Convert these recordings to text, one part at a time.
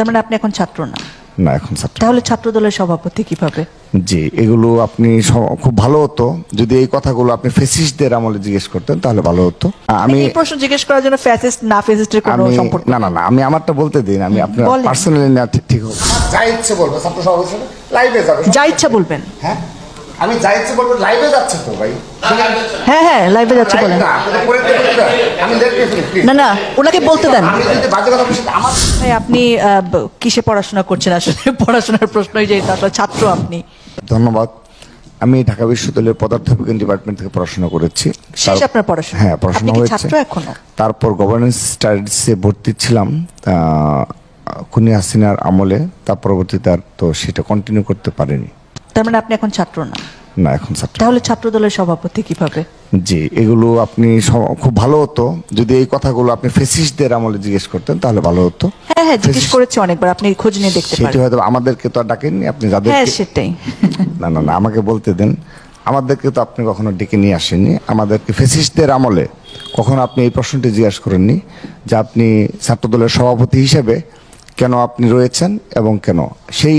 তার মানে আপনি এখন ছাত্র না? না এখন ছাত্র তাহলে ছাত্র দলের সভাপতি কীভাবে? জি এগুলো আপনি খুব ভালো হতো। যদি এই কথাগুলো আপনি ফেসিস্টদের আমলে জিজ্ঞেস করতেন তাহলে ভালো হতো। আমি এই প্রশ্ন জিজ্ঞেস করার জন্য ফ্যাসিস্ট না ফ্যাসিস্টের কোনো সম্পর্ক না না না আমি আমারটা বলতে দিন আমি আপনার পার্সোনালি না ঠিক- ঠিক হবে যা ইচ্ছে বলবেন ছাত্র সভাপতি লাইভে যাবে যা ইচ্ছা বলবেন। হ্যাঁ? আমি যা ইচ্ছে বলব লাইভে যাচ্ছে তো ভাই। হ্যাঁ হ্যাঁ লাইভে যাচ্ছে বলেন। না, না। আমি দেখতে ফিরি, না না ওনাকে বলতে দেন। ভাই আপনি কিসে পড়াশোনা করছেন? আসলে পড়াশোনার প্রশ্নই যে আসলে ছাত্র আপনি। ধন্যবাদ। আমি ঢাকা বিশ্ববিদ্যালয়ের পদার্থবিজ্ঞান ডিপার্টমেন্ট থেকে পড়াশোনা করেছি। শেষ আপনার পড়াশোনা? হ্যাঁ পড়াশোনা হয়েছে। তারপর গভর্নেন্স স্টাডিজে ভর্তি ছিলাম খুনি হাসিনার আমলে। তার পরবর্তীতে আর তো সেটা কন্টিনিউ করতে পারিনি। তার মানে আপনি এখন ছাত্র না? না এখন ছাত্র তাহলে ছাত্র দলের সভাপতি কীভাবে? জি এগুলো আপনি খুব ভালো হতো। যদি এই কথাগুলো আপনি ফেসিস্টদের আমলে জিজ্ঞেস করতেন তাহলে ভালো হতো। হ্যাঁ হ্যাঁ জিজ্ঞেস করেছি অনেকবার আপনি খোঁজ নিয়ে দেখতে সেটি পারেন। হয়তো আমাদেরকে তো আর ডাকেননি আপনি হ্যাঁ সেটাই। না না না আমাকে বলতে দেন। আমাদেরকে তো আপনি কখনো ডেকে নিয়ে আসেননি। আমাদেরকে ফেসিস্টদের আমলে কখনো আপনি এই প্রশ্নটি জিজ্ঞাসা করেননি যে আপনি ছাত্রদলের সভাপতি হিসেবে কেন আপনি রয়েছেন এবং কেন? সেই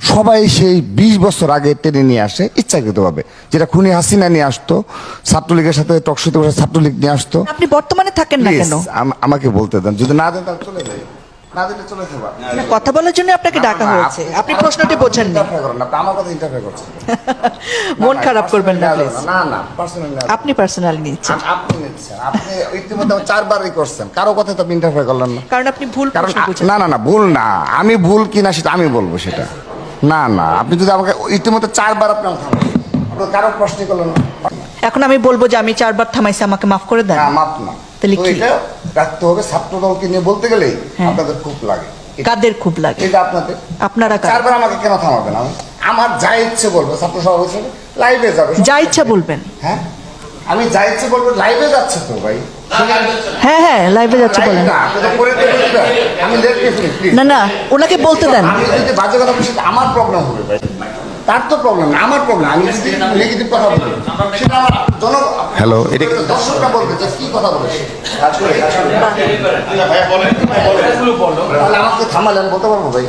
সবাই সেই বিশ বছর আগে টেনে নিয়ে আসে ইচ্ছাকৃতভাবে। যেটা খুনি হাসিনা নিয়ে আসতো ছাত্রলীগের সাথে টকশোতে বসে ছাত্রলীগ নিয়ে আসতো। আপনি বর্তমানে থাকেন না কেন? আমাকে বলতে দেন। যদি না দেন তাহলে চলে যাই। কথা বলার জন্য আপনাকে ডাকা হয়েছে। আপনি প্রশ্নটি করেন না মন খারাপ করবেন না না না আপনি পার্সোনালি নিচ্ছেন। আপনি ইতিমধ্যে চারবারই করছেন। কারও কথা তো ইন্টারফেয়ার করলেন না। কারণ আপনি ভুল না না না ভুল না। আমি ভুল কিনা সেটা আমি বলব সেটা। না না আপনি যদি আমাকে ইতিমধ্যে চারবার আপনি আমাকে থামালেন। কারও করলেন না। এখন আমি বলব যে আমি চারবার থামাইছি আমাকে মাফ করে দেন। না মাপ না। তাহলে কি? এটা রাখতে হবে ছাত্র দলকে নিয়ে বলতে গেলেই হ্যাঁ। আপনাদের খুব লাগে। কাদের খুব লাগে? এটা আপনাদের। আপনারা চারবার আমাকে কেন থামাবেন? আমি আমার যা ইচ্ছে বলব ছাত্র সভাপতি হিসেবে লাইভে যাবে যা ইচ্ছা বলবেন। হ্যাঁ? আমি যা ইচ্ছে বলব লাইভে যাচ্ছে তো ভাই। হ্যাঁ হ্যাঁ লাইভে যাচ্ছে বলেন। না, না। ওনাকে বলতে দেন। যদি বাজে কথা বলি আমার প্রবলেম হবে তার তো প্রবলেম না আমার প্রবলেম আমি যদি নেগেটিভ কথা বলি সেটা আমার জন Hello, এটা- দর্শকরা বলবে যে কি কথা বলেছে তাহলে আমাকে থামালেন বলতে পারব ভাই?